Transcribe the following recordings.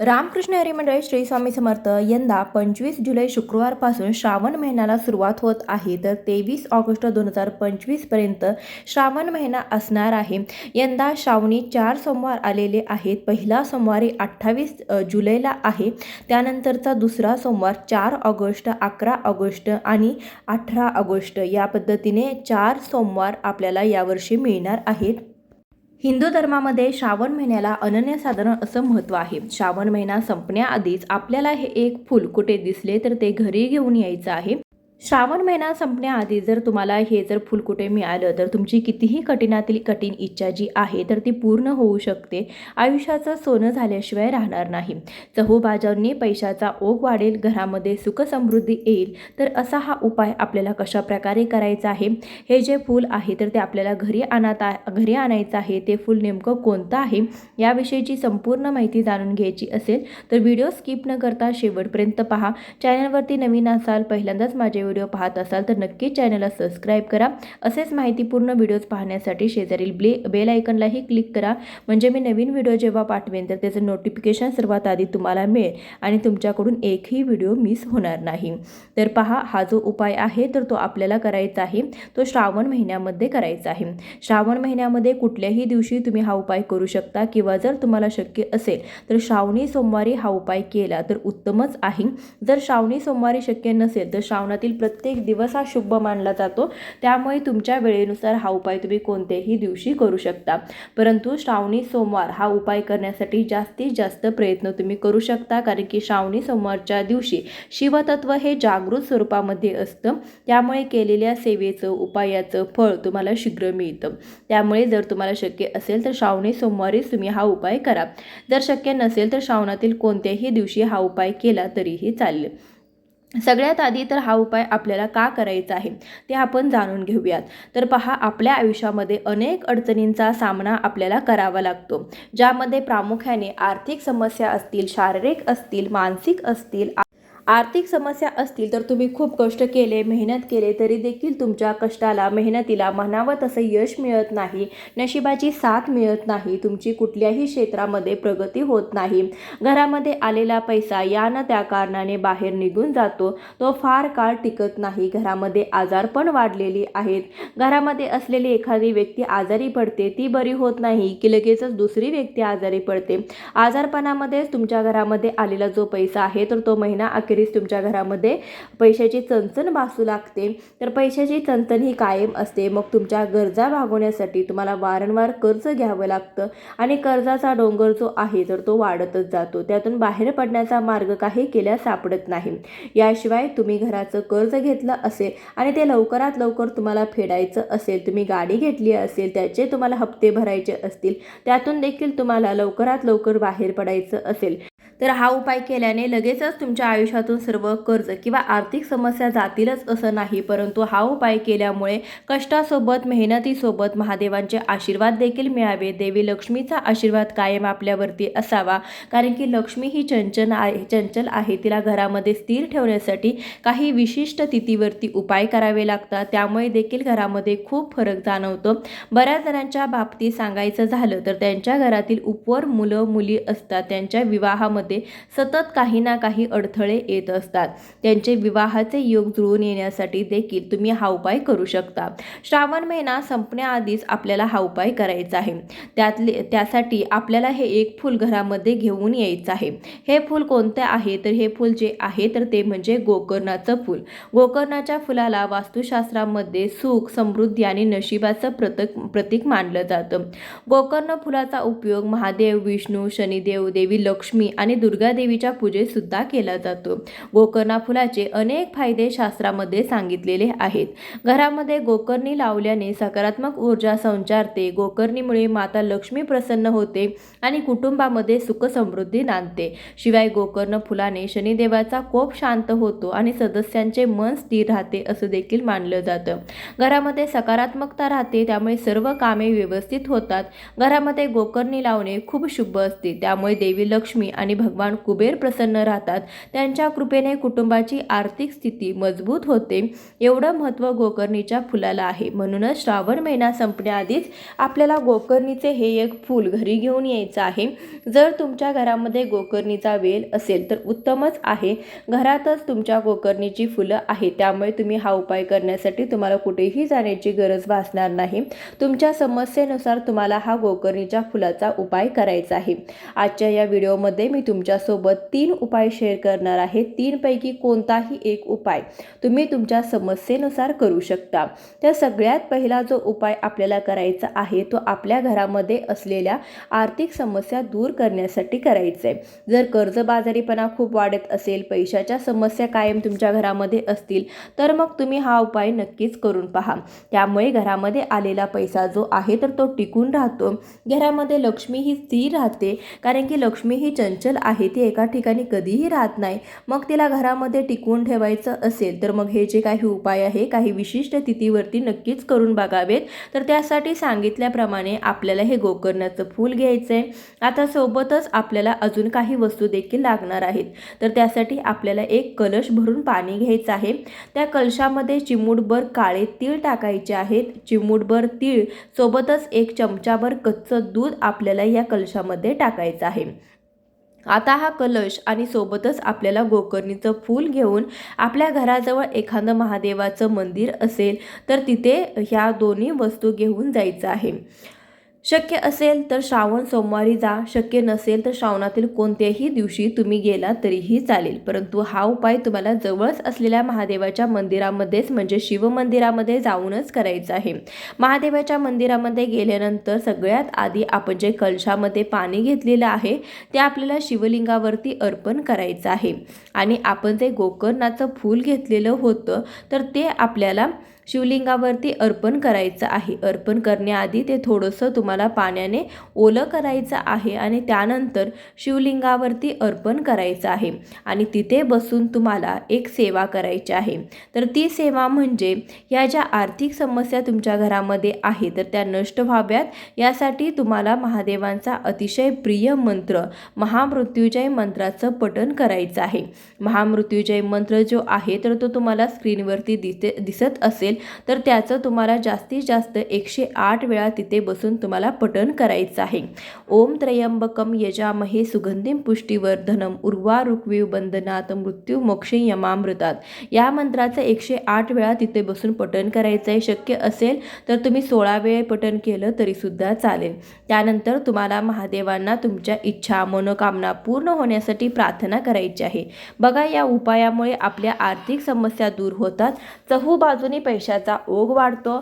रामकृष्ण हरी श्री स्वामी समर्थ यंदा पंचवीस जुलै शुक्रवारपासून श्रावण महिन्याला सुरुवात होत आहे. तर तेवीस ऑगस्ट दोन हजार पंचवीसपर्यंत श्रावण महिना असणार आहे. यंदा श्रावणी चार सोमवार आलेले आहेत. पहिला सोमवारी अठ्ठावीस जुलैला आहे. त्यानंतरचा दुसरा सोमवार चार ऑगस्ट अकरा ऑगस्ट आणि अठरा ऑगस्ट. या पद्धतीने चार सोमवार आपल्याला यावर्षी मिळणार आहेत. हिंदू धर्मामध्ये श्रावण महिन्याला अनन्यसाधारण असं महत्त्व आहे. श्रावण महिना संपण्याआधीच आपल्याला हे एक फूल कुठे दिसले तर ते घरी घेऊन यायचं आहे. श्रावण महिना संपण्याआधी जर तुम्हाला हे जर फूल कुठे मिळालं तर तुमची कितीही कठीणातील कठीण इच्छा जी आहे तर ती पूर्ण होऊ शकते. आयुष्याचं सोनं झाल्याशिवाय राहणार नाही. चहूबाजांनी पैशाचा ओघ वाढेल घरामध्ये सुखसमृद्धी येईल. तर असा हा उपाय आपल्याला कशा प्रकारे करायचा आहे? हे जे फूल आहे तर ते आपल्याला घरी आणता घरी आणायचं आहे. ते फूल नेमकं कोणतं आहे? याविषयीची संपूर्ण माहिती जाणून घ्यायची असेल तर व्हिडिओ स्किप न करता शेवटपर्यंत पहा. चॅनलवरती नवीन असाल पहिल्यांदाच माझे व्हिडिओ पाहत असाल तर नक्की चॅनलला सबस्क्राईब करा. असेच माहितीपूर्ण व्हिडिओज पाहण्यासाठी शेजारील ब्ले बेल आयकनलाही क्लिक करा. म्हणजे मी नवीन व्हिडिओ जेव्हा पाठवेन तर त्याचं नोटिफिकेशन सर्वात आधी तुम्हाला मिळेल आणि तुमच्याकडून एकही व्हिडिओ मिस होणार नाही. तर पहा हा जो उपाय आहे तर तो आपल्याला करायचा आहे. तो श्रावण महिन्यामध्ये करायचा आहे. श्रावण महिन्यामध्ये कुठल्याही दिवशी तुम्ही हा उपाय करू शकता किंवा जर तुम्हाला शक्य असेल तर श्रावणी सोमवारी हा उपाय केला तर उत्तमच आहे. जर श्रावणी सोमवारी शक्य नसेल तर श्रावणातील प्रत्येक दिवस हा शुभ मानला जातो. त्यामुळे तुमच्या वेळेनुसार हा उपाय तुम्ही कोणत्याही दिवशी करू शकता. परंतु श्रावणी सोमवार हा उपाय करण्यासाठी जास्तीत जास्त प्रयत्न तुम्ही करू शकता. कारण की श्रावणी सोमवारच्या दिवशी शिवतत्व हे जागृत स्वरूपामध्ये असतं. त्यामुळे केलेल्या सेवेचं उपायाचं फळ तुम्हाला शीघ्र मिळतं. त्यामुळे जर तुम्हाला शक्य असेल तर श्रावणी सोमवारीच तुम्ही हा उपाय करा. जर शक्य नसेल तर श्रावणातील कोणत्याही दिवशी हा उपाय केला तरीही चालेल. सगळ्यात आधी तर हा उपाय आपल्याला का करायचा आहे ते आपण जाणून घेऊयात. तर पहा आपल्या आयुष्यामध्ये अनेक अडचणींचा सामना आपल्याला करावा लागतो ज्यामध्ये प्रामुख्याने आर्थिक समस्या असतील शारीरिक असतील मानसिक असतील आर्थिक समस्या असतील तर तुम्ही खूप कष्ट केले मेहनत केले तरी देखील तुमच्या कष्टाला मेहनतीला म्हणावं तसं यश मिळत नाही. नशिबाची साथ मिळत नाही. तुमची कुठल्याही क्षेत्रामध्ये प्रगती होत नाही. घरामध्ये आलेला पैसा यानं त्या कारणाने बाहेर निघून जातो. तो फार काळ टिकत नाही. घरामध्ये आजारपण वाढलेली आहेत. घरामध्ये असलेली एखादी व्यक्ती आजारी पडते ती बरी होत नाही की लगेचच दुसरी व्यक्ती आजारी पडते. आजारपणामध्येच तुमच्या घरामध्ये आलेला जो पैसा आहे तर तो महिना अखेरीस तुमच्या घरामध्ये पैशाची चणचण भासू लागते. तर पैशाची चणचण ही कायम असते. मग तुमच्या गरजा भागवण्यासाठी तुम्हाला वारंवार कर्ज घ्यावं लागतं आणि कर्जाचा डोंगर जो आहे तर तो वाढतच जातो. त्यातून बाहेर पडण्याचा मार्ग काही केल्या सापडत नाही. याशिवाय तुम्ही घराचं कर्ज घेतलं असेल आणि ते लवकरात लवकर तुम्हाला फेडायचं असेल तुम्ही गाडी घेतली असेल त्याचे तुम्हाला हप्ते भरायचे असतील त्यातून देखील तुम्हाला लवकरात लवकर बाहेर पडायचं असेल. तर हा उपाय केल्याने लगेचच तुमच्या आयुष्यातून सर्व कर्ज किंवा आर्थिक समस्या जातीलच असं नाही. परंतु हा उपाय केल्यामुळे कष्टासोबत मेहनतीसोबत महादेवांचे आशीर्वाद देखील मिळावे. देवी लक्ष्मीचा आशीर्वाद कायम आपल्यावरती असावा. कारण की लक्ष्मी ही चंचल आहे चंचल आहे. तिला घरामध्ये स्थिर ठेवण्यासाठी काही विशिष्ट तिथीवरती उपाय करावे लागतात. त्यामुळे देखील घरामध्ये खूप फरक जाणवतो. बऱ्याच जणांच्या बाबतीत सांगायचं झालं तर त्यांच्या घरातील उपवर मुलं मुली असतात. त्यांच्या विवाहामध्ये सतत काही ना काही अडथळे येत असतात. त्यांचे विवाहाचे योग जुळून येण्यासाठी देखील तुम्ही हा उपाय करू शकता. श्रावण महिना संपण्याआधीच आपल्याला हा उपाय करायचा आहे. त्यातले त्यासाठी आपल्याला हे एक फूल घरामध्ये घेऊन यायचं आहे. हे फूल कोणते आहे? तर हे फूल जे आहे तर ते म्हणजे गोकर्णाचं फूल. गोकर्णाच्या फुलाला वास्तुशास्त्रामध्ये सुख समृद्धी आणि नशिबाचं प्रतक प्रतीक मानलं जातं. गोकर्ण फुलाचा उपयोग महादेव विष्णू शनिदेव देवी लक्ष्मी आणि आणि दुर्गादेवीच्या पूजेसुद्धा केला जातो. गोकर्णा फुलाचे अनेक फायदे शास्त्रामध्ये सांगितलेले आहेत. घरामध्ये गोकर्णी लावल्याने सकारात्मक ऊर्जा संचारते गोकर्णीमुळे माता लक्ष्मी प्रसन्न होते आणि कुटुंबामध्ये सुख समृद्धी नांदते. शिवाय गोकर्ण फुलाने शनिदेवाचा कोप शांत होतो आणि सदस्यांचे मन स्थिर राहते असं देखील मानलं जातं. घरामध्ये सकारात्मकता राहते त्यामुळे सर्व कामे व्यवस्थित होतात. घरामध्ये गोकर्णी लावणे खूप शुभ असते. त्यामुळे देवी लक्ष्मी आणि भगवान कुबेर प्रसन्न राहतात. त्यांच्या कृपेने कुटुंबाची आर्थिक स्थिती मजबूत होते. एवढं महत्त्व गोकर्णीच्या फुलाला आहे. म्हणूनच श्रावण महिना संपण्याआधीच आपल्याला गोकर्णीचे हे एक फूल घरी घेऊन यायचं आहे. जर तुमच्या घरामध्ये गोकर्णीचा वेल असेल तर उत्तमच आहे. घरातच तुमच्या गोकर्णीची फुलं आहेत. त्यामुळे तुम्ही हा उपाय करण्यासाठी तुम्हाला कुठेही जाण्याची गरज भासणार नाही. तुमच्या समस्येनुसार तुम्हाला हा गोकर्णीच्या फुलाचा उपाय करायचा आहे. आजच्या या व्हिडिओमध्ये मी तुमच्यासोबत तीन उपाय शेअर करणार आहे. तीनपैकी कोणताही एक उपाय तुम्ही तुमच्या समस्येनुसार करू शकता. तर सगळ्यात पहिला जो उपाय आपल्याला करायचा आहे तो आपल्या घरामध्ये असलेल्या आर्थिक समस्या दूर करण्यासाठी करायचं आहे जर कर्जबाजारीपणा खूप वाढत असेल पैशाच्या समस्या कायम तुमच्या घरामध्ये असतील तर मग तुम्ही हा उपाय नक्कीच करून पहा. त्यामुळे घरामध्ये आलेला पैसा जो आहे तर तो टिकून राहतो. घरामध्ये लक्ष्मी ही स्थिर राहते कारण की लक्ष्मी ही चंचल आहे ती एका ठिकाणी कधीही राहत नाही. मग तिला घरामध्ये टिकवून ठेवायचं असेल तर मग हे जे काही उपाय आहे काही विशिष्ट तिथीवरती नक्कीच करून बघावेत. तर त्यासाठी सांगितल्याप्रमाणे आपल्याला हे गोकर्णाचं फूल घ्यायचं आहे आता सोबतच आपल्याला अजून काही वस्तू देखील लागणार आहेत. तर त्यासाठी आपल्याला एक कलश भरून पाणी घ्यायचं आहे. त्या कलशामध्ये चिमूटभर काळे तीळ टाकायचे आहेत. चिमूटभर तीळ सोबतच एक चमचाभर कच्चं दूध आपल्याला या कलशामध्ये टाकायचं आहे. आता हा कलश आणि सोबतच आपल्याला गोकर्णीचं फूल घेऊन आपल्या घराजवळ एखादं महादेवाचं मंदिर असेल तर तिथे ह्या दोन्ही वस्तू घेऊन जायचं आहे. शक्य असेल तर श्रावण सोमवारी जा शक्य नसेल तर श्रावणातील कोणत्याही दिवशी तुम्ही गेला तरीही चालेल. परंतु हा उपाय तुम्हाला जवळच असलेल्या महादेवाच्या मंदिरामध्येच म्हणजे शिवमंदिरामध्ये जाऊनच करायचा आहे. महादेवाच्या मंदिरामध्ये गेल्यानंतर सगळ्यात आधी आपण जे कलशामध्ये पाणी घेतलेलं आहे ते आपल्याला शिवलिंगावरती अर्पण करायचं आहे. आणि आपण जे गोकर्णाचं फूल घेतलेलं होतं तर ते आपल्याला शिवलिंगावरती अर्पण करायचं आहे. अर्पण करण्याआधी ते थोडंसं तुम्हाला पाण्याने ओलं करायचं आहे आणि त्यानंतर शिवलिंगावरती अर्पण करायचं आहे आणि तिथे बसून तुम्हाला एक सेवा करायची आहे. तर ती सेवा म्हणजे या ज्या आर्थिक समस्या तुमच्या घरामध्ये आहे तर त्या नष्ट व्हाव्यात. यासाठी तुम्हाला महादेवांचा अतिशय प्रिय मंत्र महामृत्युजय मंत्राचं पठण करायचं आहे. महामृत्युजय मंत्र जो आहे तर तो तुम्हाला स्क्रीनवरती दिसे दिसत असेल. तर त्याचं तुम्हाला जास्तीत जास्त एकशे आठ वेळा तिथे बसून तुम्हाला पठण करायचं आहे. ओम त्रयंबकम यजामहे सुगंधिम पुष्टीवर्धनम उर्वा रुक्वीव बंधनात मृत्यू मोक्षे यमामृतात. या मंत्राचं एकशे आठ वेळा तिथे बसून पठण करायचं आहे शक्य असेल तर तुम्ही सोळा वेळे पठण केलं तरीसुद्धा चालेल. त्यानंतर तुम्हाला महादेवांना तुमच्या इच्छा मनोकामना पूर्ण होण्यासाठी प्रार्थना करायची आहे. बघा या उपायामुळे आपल्या आर्थिक समस्या दूर होतात. चहू बाजूने पैसे पैशाचा ओघ वाढतो.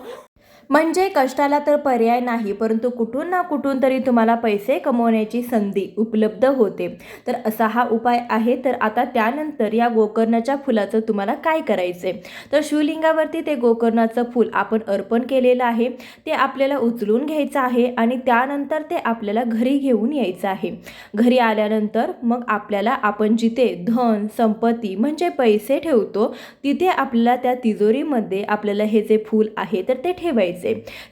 म्हणजे कष्टाला तर पर्याय नाही परंतु कुठून ना कुठून तरी तुम्हाला पैसे कमवण्याची संधी उपलब्ध होते. तर असा हा उपाय आहे. तर आता त्यानंतर या गोकर्णाच्या फुलाचं तुम्हाला काय करायचं आहे तर शिवलिंगावरती ते गोकर्णाचं फूल आपण अर्पण केलेलं आहे. ते आपल्याला उचलून घ्यायचं आहे आणि त्यानंतर ते आपल्याला घरी घेऊन यायचं आहे. घरी आल्यानंतर मग आपल्याला आपण जिथे धन संपत्ती म्हणजे पैसे ठेवतो तिथे आपल्याला त्या तिजोरीमध्ये आपल्याला हे जे फूल आहे तर ते ठेवायचे.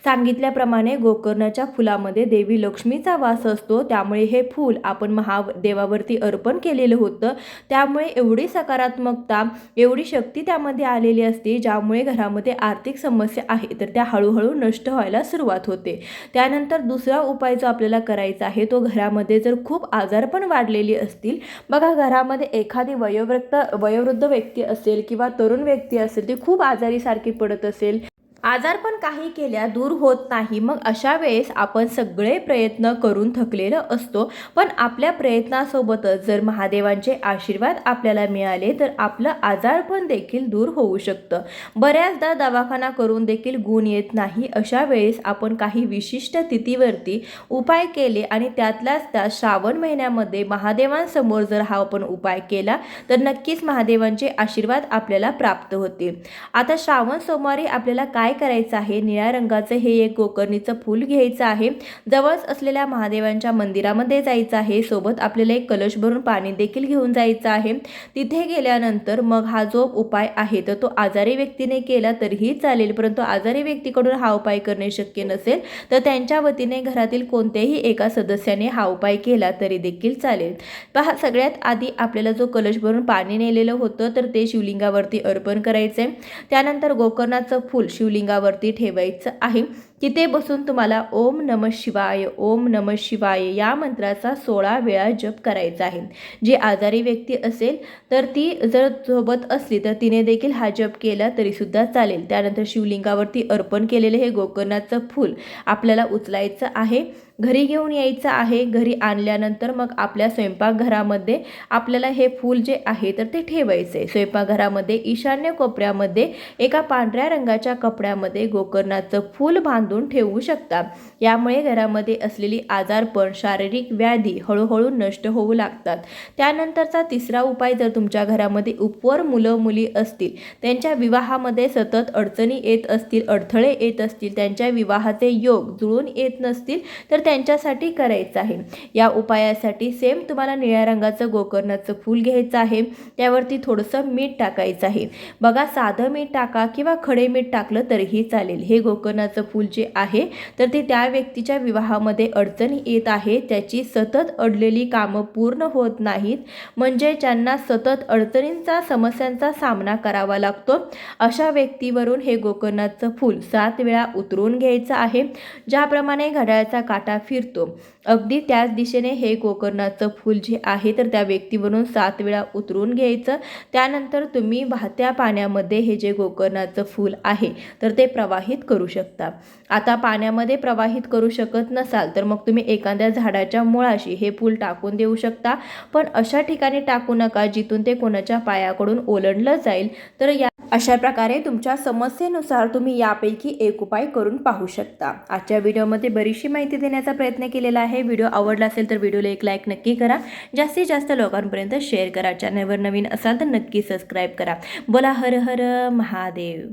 सांगितल्याप्रमाणे गोकर्णाच्या फुलामध्ये देवी लक्ष्मीचा वास असतो. त्यामुळे हे फूल आपण महादेवावरती अर्पण केलेलं होतं. त्यामुळे एवढी सकारात्मकता एवढी शक्ती त्यामध्ये आलेली असते ज्यामुळे घरामध्ये आर्थिक समस्या आहे तर त्या हळूहळू नष्ट व्हायला सुरुवात होते. त्यानंतर दुसरा उपाय जो आपल्याला करायचा आहे तो घरामध्ये जर खूप आजार पण वाढलेली असतील बघा घरामध्ये एखादी वयोवृत्त वयोवृद्ध व्यक्ती असेल किंवा तरुण व्यक्ती असेल ती खूप आजारीसारखी पडत असेल आजार पण काही केल्या दूर होत नाही. मग अशा वेळेस आपण सगळे प्रयत्न करून थकलेलं असतो. पण आपल्या प्रयत्नासोबतच जर महादेवांचे आशीर्वाद आपल्याला मिळाले तर आपलं आजारपण देखील दूर होऊ शकतं. बऱ्याचदा दवाखाना करून देखील गुण येत नाही. अशा वेळेस आपण काही विशिष्ट तिथीवरती उपाय केले आणि त्यातल्याच त्या श्रावण महिन्यामध्ये महादेवांसमोर जर हा आपण उपाय केला तर नक्कीच महादेवांचे आशीर्वाद आपल्याला प्राप्त होतील. आता श्रावण सोमवारी आपल्याला काय काय करायचं आहे? निळ्या रंगाचं हे एक गोकर्णीचं फूल घ्यायचं आहे. जवळच असलेल्या महादेवांच्या मंदिरामध्ये जायचं आहे. सोबत आपल्याला एक कलश भरून पाणी देखील घेऊन जायचं आहे. तिथे गेल्यानंतर मग हा जो उपाय आहे तर तो आजारी व्यक्तीने केला तरीही चालेल. परंतु आजारी व्यक्तीकडून हा उपाय करणे शक्य नसेल तर त्यांच्या वतीने घरातील कोणत्याही एका सदस्याने हा उपाय केला तरी देखील चालेल. पहा सगळ्यात आधी आपल्याला जो कलश भरून पाणी नेलेलं होतं तर ते शिवलिंगावरती अर्पण करायचं आहे त्यानंतर गोकर्णाचं फूल शिवलिंग शिवलिंगावरती ठेवायचं आहे. तिथे बसून तुम्हाला ओम नम शिवाय ओम नम शिवाय या मंत्राचा सोळा वेळा जप करायचा आहे. जी आजारी व्यक्ती असेल तर ती जर सोबत असली तर तिने देखील हा जप केला तरीसुद्धा चालेल. त्यानंतर शिवलिंगावरती अर्पण केलेले हे गोकर्णाचं फूल आपल्याला उचलायचं आहे. घरी घेऊन यायचं आहे. घरी आणल्यानंतर मग आपल्या स्वयंपाकघरामध्ये आपल्याला हे फूल जे आहे तर ते ठेवायचं आहे. स्वयंपाकघरामध्ये ईशान्य कोपऱ्यामध्ये एका पांढऱ्या रंगाच्या कपड्यामध्ये गोकर्णाचं फूल बांधून ठेवू शकता. यामुळे घरामध्ये असलेली आजारपण शारीरिक व्याधी हळूहळू नष्ट होऊ लागतात. त्यानंतरचा तिसरा उपाय जर तुमच्या घरामध्ये उपवर मुलं मुली असतील त्यांच्या विवाहामध्ये सतत अडचणी येत असतील अडथळे येत असतील त्यांच्या विवाहाचे योग जुळून येत नसतील तर त्यांच्यासाठी करायचं आहे. या उपायासाठी सेम तुम्हाला निळ्या रंगाचं गोकर्णाचं फूल घ्यायचं आहे. त्यावरती थोडंसं मीठ टाकायचं आहे. बघा साधं मीठ टाका किंवा खडे मीठ टाकलं तरीही चालेल. हे गोकर्णाचं फूल जे आहे. तर ते त्या व्यक्तीच्या विवाहामध्ये अडचणी येत आहे. त्याची सतत अडलेली कामं पूर्ण होत नाहीत. म्हणजे ज्यांना सतत अडचणींचा समस्यांचा सामना करावा लागतो अशा व्यक्तीवरून हे गोकर्णाचं फूल सात वेळा उतरून घ्यायचं आहे. ज्याप्रमाणे घड्याळाचा काटा फिरतो अगदी त्याच दिशेने हे गोकर्णाचं फूल जे आहे तर त्या व्यक्तीवरून सात वेळा उतरून घ्यायचं. त्यानंतर तुम्ही वाहत्या पाण्यामध्ये हे जे गोकर्णाचं फूल आहे तर ते प्रवाहित करू शकता. आता पाण्यामध्ये प्रवाहित करू शकत नसाल तर मग तुम्ही एखाद्या झाडाच्या मुळाशी हे फूल टाकून देऊ शकता. पण अशा ठिकाणी टाकू नका जिथून ते कोणाच्या पायाकडून ओलंडलं जाईल. तर या अशा प्रकारे तुमच्या समस्येनुसार तुम्ही यापैकी एक उपाय करून पाहू शकता. आजच्या व्हिडिओमध्ये बरीचशी माहिती देण्याचा प्रयत्न केलेला आहे. व्हिडिओ आवडला असेल तर व्हिडिओला एक लाईक नक्की करा. जास्तीत जास्त लोकांपर्यंत शेअर करा. चॅनलवर नवीन असाल तर नक्की सबस्क्राईब करा. बोला हर हर महादेव.